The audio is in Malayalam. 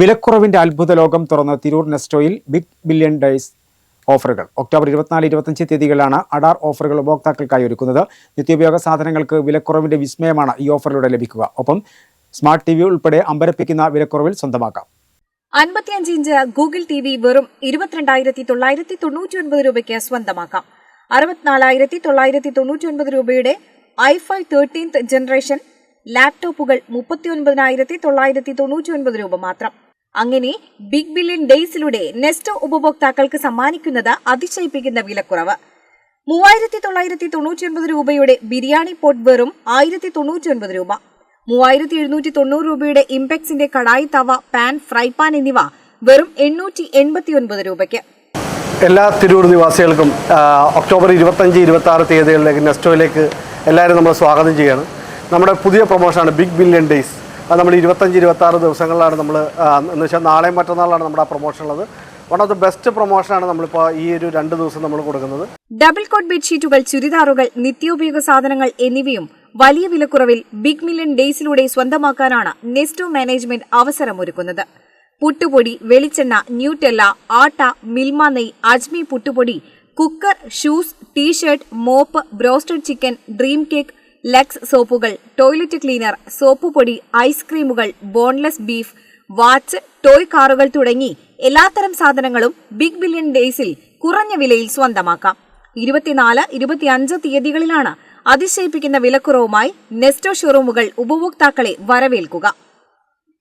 വിലക്കുറവിന്റെ അത്ഭുത ലോകം തുറന്ന തിരൂർ നെസ്റ്റോയിൽ ബിഗ് ബില്യൺ ഡേയ്സ് ഓഫറുകൾ. ഒക്ടോബർ ഇരുപത്തിനാല് ഇരുപത്തഞ്ച് തീയതികളിലാണ് അഡാർ ഓഫറുകൾ ഉപഭോക്താക്കൾക്കായി ഒരുക്കുന്നത്. നിത്യോപയോഗ സാധനങ്ങൾക്ക് വിലക്കുറവിന്റെ വിസ്മയമാണ് ഈ ഓഫറിലൂടെ ലഭിക്കുക. ഒപ്പം സ്മാർട്ട് ടി വി ഉൾപ്പെടെ അമ്പരപ്പിക്കുന്ന വിലക്കുറവിൽ സ്വന്തമാക്കാം. അൻപത്തിയഞ്ച് ഇഞ്ച് ഗൂഗിൾ ടി വി വെറും ഇരുപത്തിരണ്ടായിരത്തി തൊള്ളായിരത്തി തൊണ്ണൂറ്റി ഒൻപത് രൂപയ്ക്ക് സ്വന്തമാക്കാം. അറുപത്തിനാലായിരത്തി തൊള്ളായിരത്തി തൊണ്ണൂറ്റി ഒൻപത് രൂപയുടെ ഐ ഫൈവ് തേർട്ടീൻത്ത് ജനറേഷൻ ലാപ്ടോപ്പുകൾ മുപ്പത്തി ഒൻപതിനായിരത്തി തൊള്ളായിരത്തി തൊണ്ണൂറ്റി ഒൻപത് രൂപ മാത്രം. അങ്ങനെ ബിഗ് ബില്യൺ ഡേയ്സിലൂടെ നെസ്റ്റോ ഉപഭോക്താക്കൾക്ക് സമ്മാനിക്കുന്നത് അതിശയിപ്പിക്കുന്ന വിലക്കുറവ്. മൂവായിരത്തി തൊള്ളായിരത്തി തൊണ്ണൂറ്റി ഒൻപത് രൂപയുടെ ബിരിയാണി പോട്ട് വെറും ആയിരത്തി തൊണ്ണൂറ്റി ഒൻപത് രൂപ. മൂവായിരത്തി എഴുന്നൂറ്റി തൊണ്ണൂറ് രൂപയുടെ ഇംപെക്സിന്റെ kadai tawa pan fry pan എന്നിവ വെറും എണ്ണൂറ്റി എൺപത്തി ഒൻപത് രൂപയ്ക്ക്. എല്ലാ തിരൂർ നിവാസികൾക്കും ഒക്ടോബർ ഇരുപത്തഞ്ച് ഇരുപത്തി ആറ് തീയതികളിലേക്ക് നെസ്റ്റോയിലേക്ക് എല്ലാവരും നമ്മൾ സ്വാഗതം ചെയ്യാണ് നമ്മുടെ പുതിയ പ്രൊമോഷനാണ് ബിഗ് ബില്യൺ ഡേയ്സ് അത് നമ്മൾ ഇരുപത്തഞ്ച് ഇരുപത്തി ആറ് ദിവസങ്ങളിലാണ് നമ്മൾ എന്ന് വെച്ചാൽ നാളെയും മറ്റന്നാളാണ് നമ്മുടെ ആ പ്രൊമോഷൻ ഉള്ളത്. വൺ ഓഫ് ദ ബെസ്റ്റ് പ്രൊമോഷനാണ് നമ്മളിപ്പോൾ ഈ ഒരു രണ്ട് ദിവസം നമ്മൾ കൊടുക്കുന്നത്. ഡബിൾ കോട്ട് ബെഡ്ഷീറ്റുകൾ ചുരിദാറുകൾ നിത്യോപയോഗ സാധനങ്ങൾ എന്നിവയും വലിയ വിലക്കുറവിൽ ബിഗ് മില്യൺ ഡേയ്സിലൂടെ സ്വന്തമാക്കാനാണ് നെസ്റ്റോ മാനേജ്മെന്റ് അവസരമൊരുക്കുന്നത്. പുട്ടുപൊടി വെളിച്ചെണ്ണ ന്യൂട്ടെല്ല ആട്ട മിൽമ നെയ് അജ്മി പുട്ടുപൊടി cooker shoes T shirt mop broasted chicken dream cake Lux സോപ്പുകൾ toilet cleaner soap പൊടി ഐസ്ക്രീമുകൾ ബോൺലെസ് ബീഫ് വാച്ച് ടോയ് കാറുകൾ തുടങ്ങി എല്ലാത്തരം സാധനങ്ങളും ബിഗ് ബില്യൺ ഡേയ്സിൽ കുറഞ്ഞ വിലയിൽ സ്വന്തമാക്കാം. ഇരുപത്തിനാല് ഇരുപത്തിയഞ്ച് തീയതികളിലാണ് അതിശയിപ്പിക്കുന്ന വിലക്കുറവുമായി നെസ്റ്റോ ഷോറൂമുകൾ ഉപഭോക്താക്കളെ വരവേൽക്കുക.